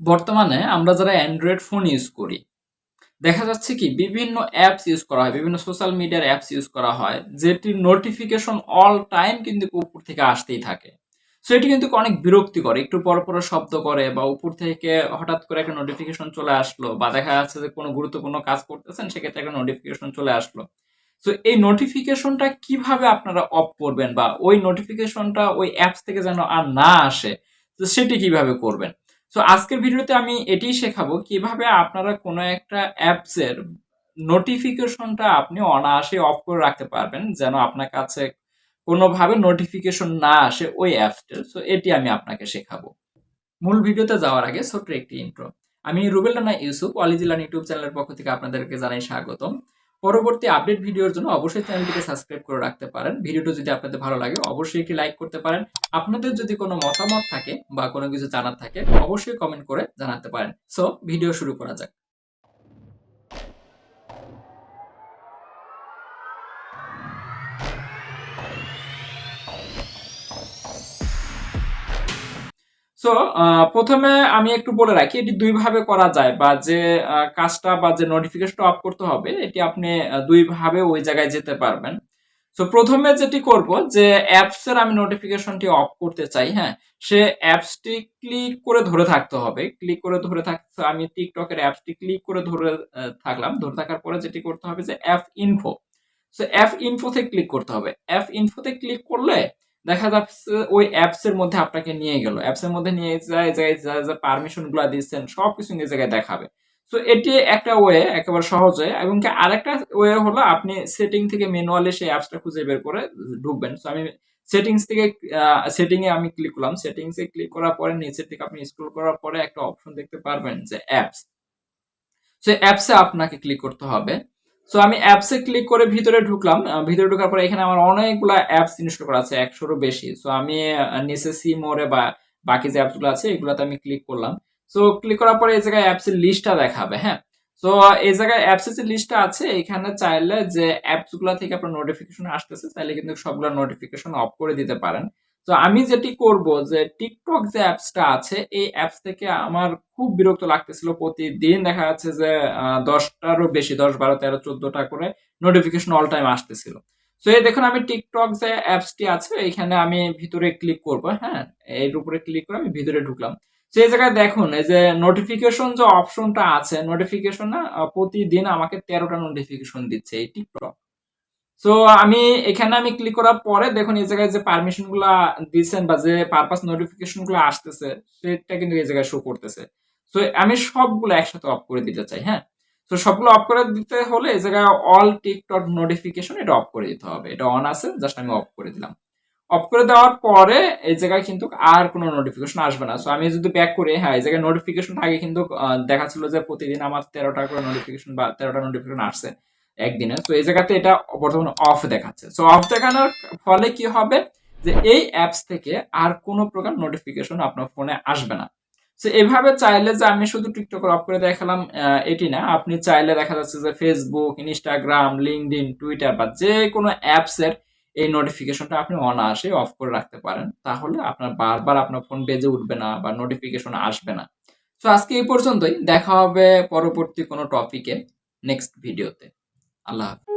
বর্তমানে আমরা যারা অ্যান্ড্রয়েড ফোন ইউজ করি, দেখা যাচ্ছে কি বিভিন্ন অ্যাপস ইউজ করা হয়, বিভিন্ন সোশ্যাল মিডিয়ার অ্যাপস ইউজ করা হয় যেটির নোটিফিকেশন অল টাইম কিন্তু উপর থেকে আসতেই থাকে। সো এটি কিন্তু অনেক বিরক্তিকর, একটু পর পর শব্দ করে বা উপর থেকে হঠাৎ করে একটা নোটিফিকেশন চলে আসলো বা দেখা যাচ্ছে যে কোনো গুরুত্বপূর্ণ কাজ করতেছেন, সেক্ষেত্রে একটা নোটিফিকেশন চলে আসলো। সো এই নোটিফিকেশনটা কীভাবে আপনারা অফ করবেন বা ওই নোটিফিকেশনটা ওই অ্যাপস থেকে যেন আর না আসে, তো সেটি কীভাবে করবেন? সো আজকের ভিডিওতে আমি এটাই শেখাবো কীভাবে আপনারা কোনো একটা অ্যাপসের নোটিফিকেশনটা আপনি অনায়াসে অফ করে রাখতে পারবেন, যেন আপনার কাছে কোনোভাবে নোটিফিকেশন না আসে ওই অ্যাপসটার। সো এটি আমি আপনাকে শেখাবো। মূল ভিডিওতে যাওয়ার আগে ছোট্ট একটি ইন্ট্রো আমি রুবেল রানা ইউসুফ অলিজিলান ইউটিউব চ্যানেলের পক্ষ থেকে আপনাদেরকে জানাই স্বাগতম। পরবর্তী আপডেট ভিডিওর জন্য অবশ্যই চ্যানেলটিকে সাবস্ক্রাইব করে রাখতে পারেন। ভিডিওটি যদি আপনাদের ভালো লাগে, অবশ্যই একটি লাইক করতে পারেন। আপনাদের যদি কোনো মতামত থাকে বা কোনো কিছু জানার থাকে, অবশ্যই কমেন্ট করে জানাতে পারেন। সো ভিডিও শুরু করা যাক। সো প্রথমে আমি একটু বলে রাখি, এটি দুইভাবে করা যায় বা যে কাজটা বা যে নোটিফিকেশনটা অফ করতে হবে, এটি আপনি দুইভাবে ওই জায়গায় যেতে পারবেন। সো প্রথমে যেটি করব যে অ্যাপস এর আমি নোটিফিকেশনটি অফ করতে চাই হ্যাঁ? সে অ্যাপসটি ক্লিক করে ধরে থাকতে হবে। ক্লিক করে ধরে থাকতে আমি টিকটকের অ্যাপসটি ক্লিক করে ধরে থাকলাম। ধরে থাকার পরে যেটি করতে হবে যে অ্যাপ ইনফো সো অ্যাপ ইনফোতে ক্লিক করতে হবে। অ্যাপ ইনফোতে ক্লিক করলে দেখা যাচ্ছে ওই অ্যাপস এর মধ্যে আপনাকে নিয়ে গেল। অ্যাপস এর মধ্যে নিয়ে যায় যায় যা যা পারমিশনগুলো দিচ্ছেন, সবকিছু নিয়ে জায়গায় দেখাবে। সো এটি একটা ওয়ে একেবারে সহজ এবং কি আরেকটা ওয়ে হলো আপনি সেটিং থেকে ম্যানুয়ালি সেই অ্যাপসটা খুঁজে বের করে ঢুকবেন। সো আমি সেটিংস থেকে সেটিং এ আমি ক্লিক করলাম। সেটিংস এ ক্লিক করার পরে নিচের থেকে আপনি স্ক্রল করার পরে একটা অপশন দেখতে পারবেন যে অ্যাপস সো অ্যাপসে আপনাকে ক্লিক করতে হবে। সো আমি অ্যাপসে ক্লিক করে ভিতরে ঢুকলাম। ভিতরে ঢোকার পরে এখানে আমার অনেকগুলো অ্যাপস ইনস্টল করা আছে, একশোরও বেশি। সো আমি নিচে সি মোড়ে বা বাকি যে অ্যাপসগুলো আছে, এগুলোতে আমি ক্লিক করলাম। সো ক্লিক করার পরে এই জায়গায় অ্যাপসের লিস্টটা দেখাবে হ্যাঁ? সো এই জায়গায় অ্যাপসের যে লিস্টটা আছে, এখানে চাইলে যে অ্যাপসগুলো থেকে আপনার নোটিফিকেশন আসতেছে, চাইলে কিন্তু সবগুলো নোটিফিকেশন অফ করে দিতে পারেন। তো আমি যেটি করব যে টিকটক যে অ্যাপসটা আছে, এই অ্যাপস থেকে আমার খুব বিরক্ত লাগতেছিল প্রতিদিন। দেখা যাচ্ছে যে দশটারও বেশি, দশ বারো, তেরো, চোদ্দটা করে নোটিফিকেশন অল টাইম আসতেছিল। তো এই দেখুন, আমি টিকটক যে অ্যাপসটি আছে, এখানে আমি ভিতরে ক্লিক করব হ্যাঁ? এর উপরে ক্লিক করে আমি ভিতরে ঢুকলাম। তো এই জায়গায় দেখুন, এই যে নোটিফিকেশন যে অপশনটা আছে নোটিফিকেশন না প্রতিদিন আমাকে তেরোটা নোটিফিকেশন দিচ্ছে এই টিকটক সো আমি এখানে আমি ক্লিক করার পরে দেখুন এই জায়গায় যে পারমিশনগুলা দিচ্ছেন বা যে পারপাস নোটিফিকেশনগুলো আসতেছে, সেটা কিন্তু এই জায়গায় শো করতেছে। সো আমি সবগুলো একসাথে অফ করে দিতে চাই হ্যাঁ? তো সবগুলো অফ করে দিতে হলে এই জায়গায় অল টিকটক নোটিফিকেশন এটা অফ করে দিতে হবে। এটা অন আছে জাস্ট আমি অফ করে দিলাম। অফ করে দেওয়ার পরে এই জায়গায় কিন্তু আর কোনো নোটিফিকেশন আসবে না। সো আমি যদি ব্যাক করি হ্যাঁ এই জায়গায় নোটিফিকেশন আগে কিন্তু দেখাচ্ছিল যে প্রতিদিন আমার তেরোটা করে নোটিফিকেশন বা তেরোটা নোটিফিকেশন আসছে। একদিনে। তো এই জায়গাতে এটা বর্তমানে অফ দেখাচ্ছে। সো অফ দেখানোর ফলে কি হবে? যে এই অ্যাপস থেকে আর কোনো প্রকার নোটিফিকেশন আপনার ফোনে আসবে না। সো এভাবে চাইলে যে আমি শুধু টিকটক অফ করে দেখালাম এটি না। আপনি চাইলে দেখা যাচ্ছে যে ফেসবুক ইনস্টাগ্রাম লিঙ্কডইন টুইটার বা যে কোনো অ্যাপস এর এই নোটিফিকেশনটা আপনি অনায়াসে অফ করে রাখতে পারেন। তাহলে আপনার বারবার আপনার ফোন বেজে উঠবে না বা নোটিফিকেশন আসবে না। তো আজকে এই পর্যন্তই। দেখা হবে পরবর্তী কোনো টপিকে নেক্সট ভিডিওতে আল্লাহ হাফেজ